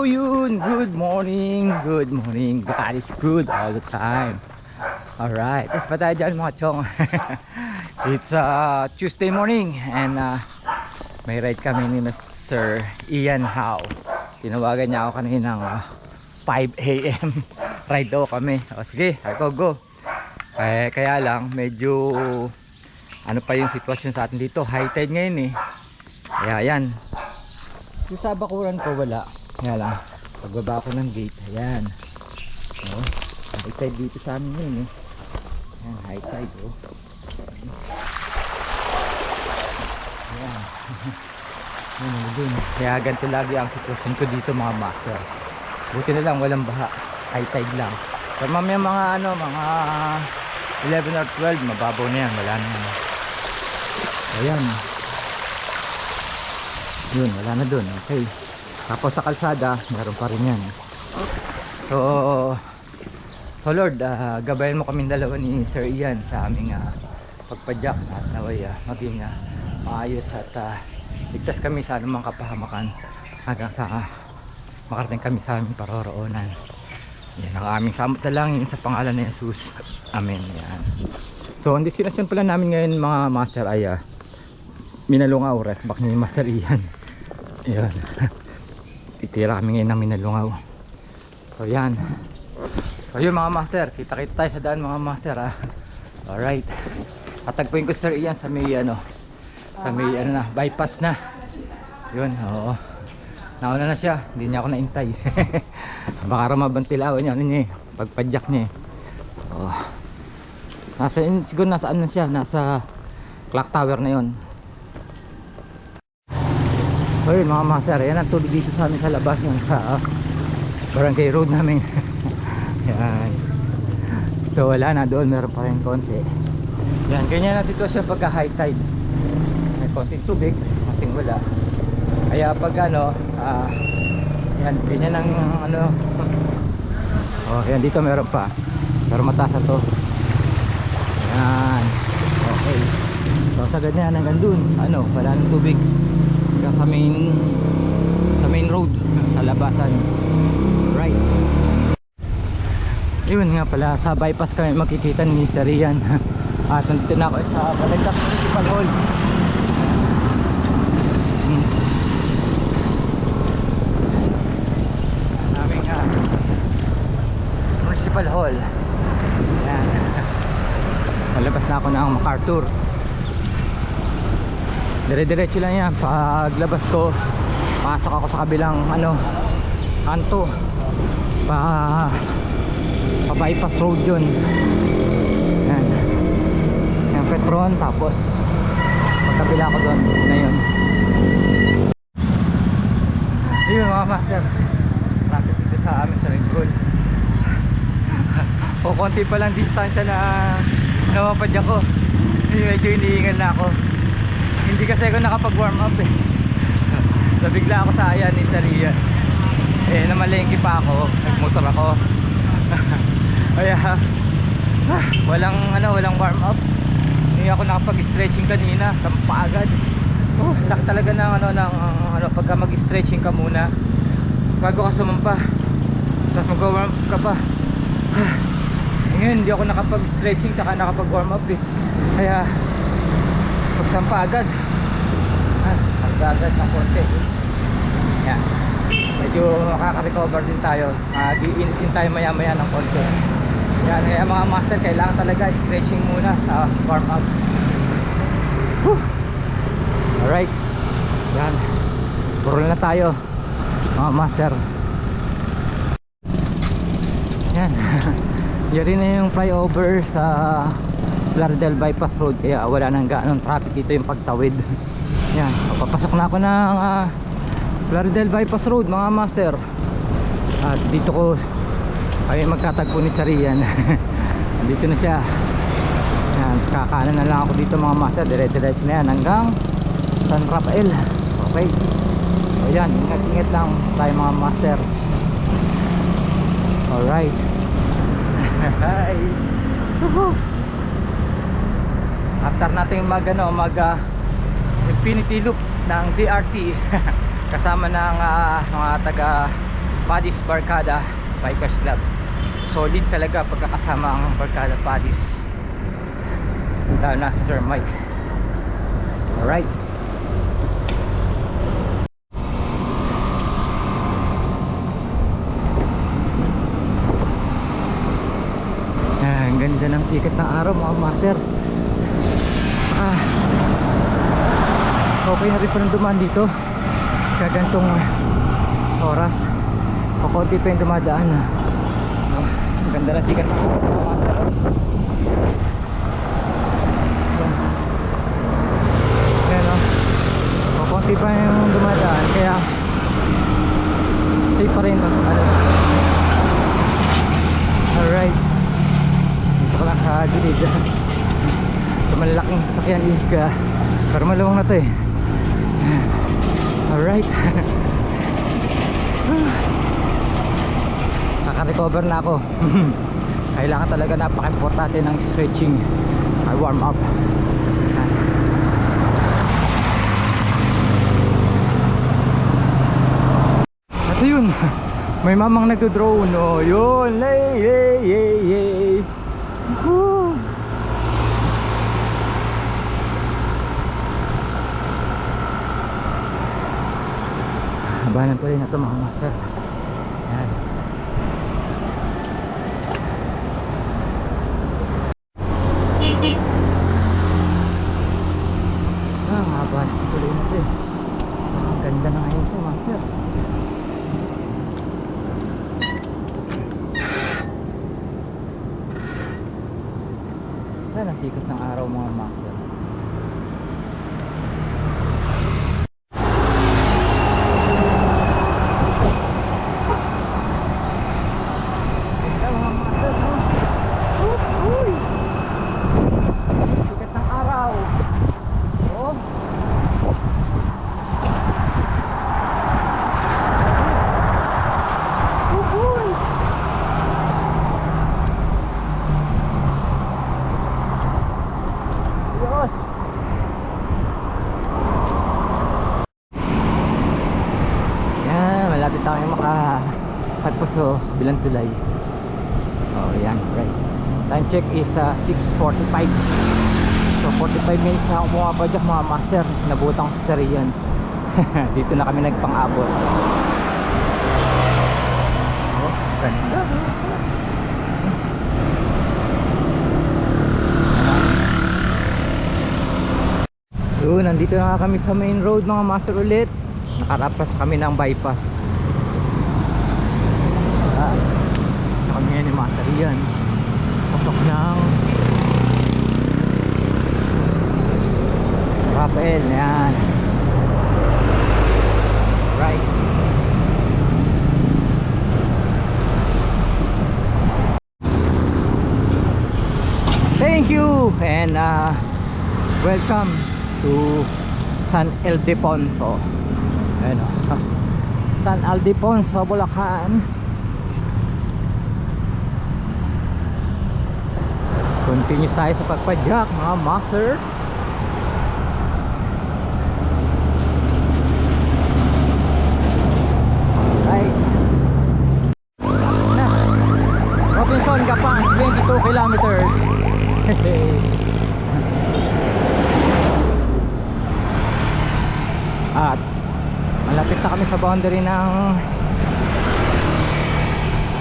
So yun, good morning, good morning. God is good all the time. Alright, tapos pa tayo dyan mga chong. It's uh, Tuesday morning and uh, may ride kami ni Mr. Ian Howe. Tinawagan niya ako kaninang uh, 5 a.m. ride daw kami. O sige, ako go. Eh, kaya lang, medyo ano pa yung sitwasyon sa atin dito. High tide ngayon eh. Kaya yan. Yung sa ko wala. Kaya lang, pagbaba ko ng gate, ayan. Oh, high tide dito sa amin ngayon eh. Ayan, high tide oh. Ayan. Ayan, din. Kaya ganito lagi ang sitwasyon ko dito mga master. Buti na lang walang baha. High tide lang. Pero mamaya mga ano, mga 11 or 12, mababaw na yan. Wala na yan. Ayan. Yun, wala na dun. Okay. Tapos sa kalsada, meron pa rin yan. So, so Lord, ah, gabayan mo kami dalawa ni Sir Ian sa aming ah, pagpadyak at naway ah, maging ah, maayos at ah, ligtas kami sa anumang kapahamakan hanggang sa ah, makarating kami sa aming paroroonan. Yan ang aming samot na lang sa pangalan ni Jesus. Amen. Yan. So, ang destination pala namin ngayon mga master ay ah, Minalungaw, rest back ni Master Ian. Ayan. Titira kami ngayon ng Minalungaw. So, yan. So, yun mga master. Kita-kita tayo sa daan mga master ah. Alright. Tatagpuin ko si Sir Ian sa may ano, sa may ano na, bypass na. Yun, oo. Nauna na siya, hindi niya ako naintay. Baka ramabang niya, ano niya eh, pagpadyak niya eh. Oh. Nasa, siguro nasa ano na siya, nasa clock tower na yon. So yun mga master, yan ang tubig dito sa amin sa labas yan sa uh, barangay road namin. yan. So wala na doon, meron pa rin konti. Yan, ganyan ang sitwasyon pagka high tide. May konting tubig, konting wala. Kaya pag ano, ah, yan, ganyan ang ano. Oh, yan dito meron pa. Pero mataas na to. Yan. Okay. So sa ganyan hanggang dun, ano, wala nang tubig. Hanggang sa main sa main road, sa labasan. Right. Yun nga pala, sa bypass kami makikita ni Sir Rian. At nandito na ako sa Balagtas Municipal Hall. Hmm. Naming ah, Municipal Hall. Yan. Malabas na ako ng MacArthur. Dire-diretso lang yan. Paglabas ko, pasok ako sa kabilang ano, kanto. Pa pa bypass road yun. Yan. Yan Petron tapos pagkabila ko doon na yun. Ayun mga master. Traffic dito sa amin sa Red Bull. o konti pa lang distansya na napapadya ko. Medyo iniingal na ako. Hindi kasi ako nakapag warm up eh. Nabigla ako sa ayan ni Saria. Eh namalengke pa ako, nagmotor ako. Kaya ah, walang ano, walang warm up. Hindi ako nakapag-stretching kanina, sampa agad. Oh, laki talaga ng ano ng ano pagka mag-stretching ka muna bago ka sumampa. Tapos mag-warm up ka pa. Ah, ngayon hindi ako nakapag-stretching tsaka nakapag-warm up eh. Kaya pagsampa agad. Ah, agad ng konti. Yan. Medyo makaka-recover din tayo. Mag-iinit din tayo maya maya ng konti. Yan kaya mga master kailangan talaga stretching muna sa warm up Whew. alright. Yan. Puro na tayo mga master. Yan. Yan rin na yung flyover sa Lardel Bypass Road kaya wala nang gaanong traffic dito yung pagtawid. Yan papasok na ako ng uh, Lardel Bypass Road mga master. At dito ko ay magkatagpo ni Sarian. Dito na siya. Yan kakanan na lang ako dito mga master. Dire diretso na yan hanggang San Rafael. Okay? So yan ingat ingat lang tayo mga master. Alright. Hi! After natin mag ano mag uh, infinity loop ng DRT kasama ng uh, mga taga Padis Barkada Bikers Club. Solid talaga pagkakasama ang Barkada Padis lalo na si Sir Mike. Alright. Ah, ang ganda ng sikat ng araw mga master ah, okay na rin ng dumaan dito kagantong oras o konti pa yung dumadaan ah. Oh, ang ganda ng sikat. Yan. Yan, oh. O, konti pa yung dumadaan kaya safe pa rin ano. alright dito ko lang sa gilid sa malalaking sasakyan is ka. Pero maluwang na to eh. Alright. Kaka-recover na ako. Kailangan talaga napaka-importante ng stretching. Ay warm up. Ito yun may mamang nagdo-drone. Oh yun. Yay yay yay yay. Woo! Habanan pa rin ito mga master. Yan Ah, haba tuloy na eh. Ang ganda na ngayon master. Yan ang sikat ng araw mga master Ganda mga master no? Uy, uy. Sikat ng araw Oh Uhuy. Diyos Yan, malapit tayo makatagpo sa bilang tulay. Oh, yan, right. Time check is uh, 6.45 So, 45 minutes na ako bumapadyak mga master. Nabutang sa Sarian Dito na kami nagpang-abot. Oh, ganda Yun, nandito na kami sa main road mga master ulit. Nakarapas kami ng bypass Na kami yan ni master Pasok ng Rafael, yan Right Thank you and uh, welcome to San Ildefonso. Ayun oh. San Ildefonso, Bulacan. Continuous tayo sa pagpadyak mga master. Right. Na. Robinson Gapang, 22 kilometers. At malapit na kami sa boundary ng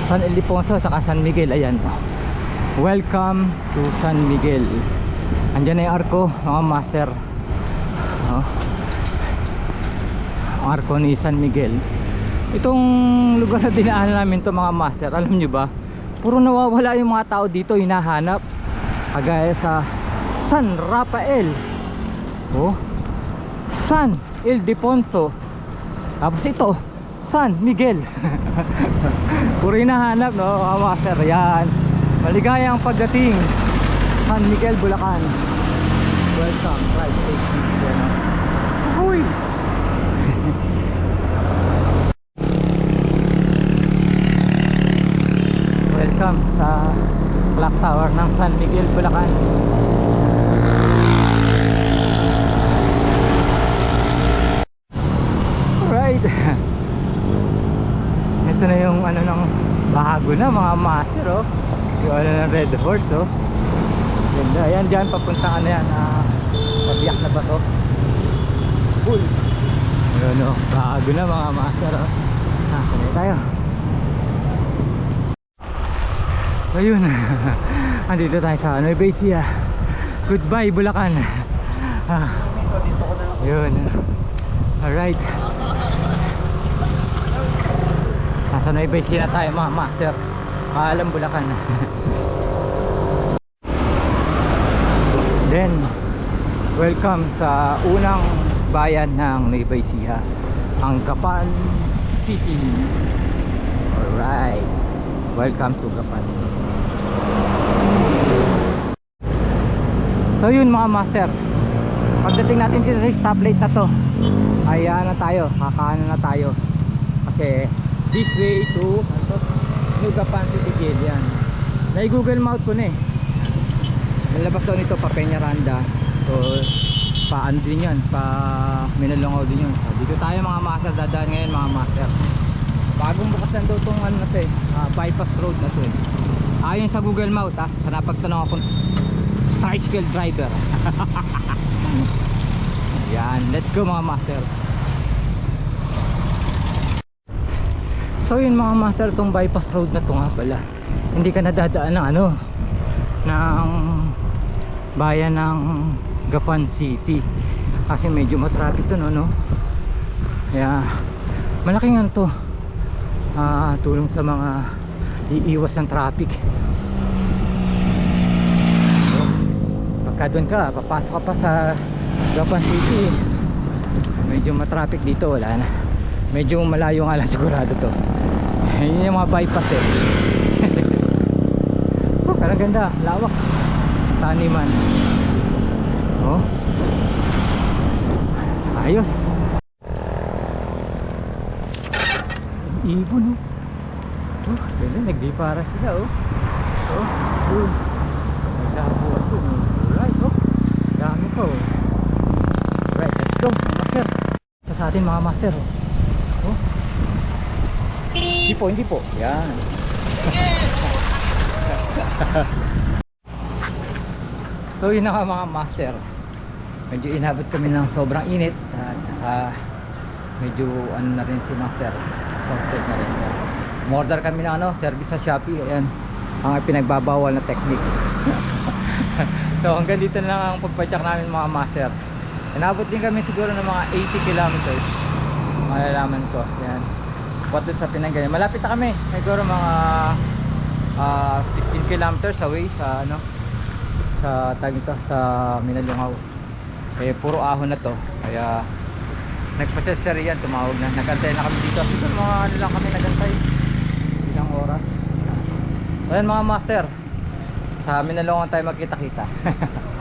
San Ildefonso saka San Miguel. Ayan. Welcome to San Miguel. Andiyan na yung arko, mga master. Oh. Arko ni San Miguel. Itong lugar na dinaanan namin to mga master, alam nyo ba? Puro nawawala yung mga tao dito, hinahanap. Kagaya sa San Rafael. Oh. San Ildefonso. Tapos ito, San Miguel. Puro hinahanap, no, mga master. Yan. Maligayang pagdating. San Miguel, Bulacan. Welcome. Right, safety. Yan, no. Uy! Welcome sa clock tower ng San Miguel, Bulacan. Alright. ito na yung ano ng bago na mga master oh. Yung ano ng red horse oh. Ganda. Ayan dyan papunta ano yan. Uh, pabiyak na ba to? Cool. Ayun oh. Bago na mga master oh. Ah, tuloy tayo. Ayun. Andito tayo sa Nueva Ecija. Goodbye Bulacan. Ah. Ayun. Alright. Nasa Nueva Ecija na tayo mga master. Paalam Bulacan. Then, welcome sa unang bayan ng Nueva Ecija, ang Gapan City. Alright. Welcome to Gapan. So yun mga master. Pagdating natin dito sa stoplight na to, ay ano tayo, kakaano na tayo. Kasi this way to ano to? New Gapan City Gate yan. May Google Map ko na eh. Nalabas daw nito pa Peñaranda. So pa ano din yan, pa Minalongaw din yun. So, dito tayo mga master, dadaan ngayon mga master. Bagong bukas na daw itong ano ah, bypass road na to eh. Ayon sa Google Map ha, sa napagtanong akong tricycle driver. Yan, let's go mga master. So yun mga master, itong bypass road na to nga pala. Hindi ka nadadaan ng ano, ng bayan ng Gapan City. Kasi medyo matraffic to no, no? Kaya malaking ano to. ah, tulong sa mga iiwas ng traffic. Pagka doon ka, papasok ka pa sa Gapan City. Medyo matraffic dito, wala na. Medyo malayo nga lang sigurado to. Yun yung mga bypass eh. oh, parang ganda, lawak. Taniman. Oh. Ayos. Ibon oh. Oh, ganda, nagdipara sila oh. Oh, oh. Nagdabo ako. Alright, oh. Dami pa oh. Right, let's go, master. Ito sa atin mga master oh. Oh. Hindi po, hindi po. Yan. so yun na mga master. Medyo inabot kami ng sobrang init at saka medyo ano na rin si master. Sunset na rin. Order kami ng ano, service sa Shopee. Ayan. Ang pinagbabawal na technique. so hanggang dito na lang ang pagpacheck namin mga master. Inabot din kami siguro ng mga 80 kilometers. Malalaman ko. Yan. Pati sa Pinanggalingan. Malapit na kami. Siguro mga ah, 15 kilometers away sa ano sa tag ito sa Minalungaw. Eh puro ahon na to. Kaya nagpa-sesser yan tumawag na. Nagantay na kami dito. Siguro mga ano lang kami nagantay. Ilang oras. Ayan mga master. Sa Minalungaw tayo magkita-kita.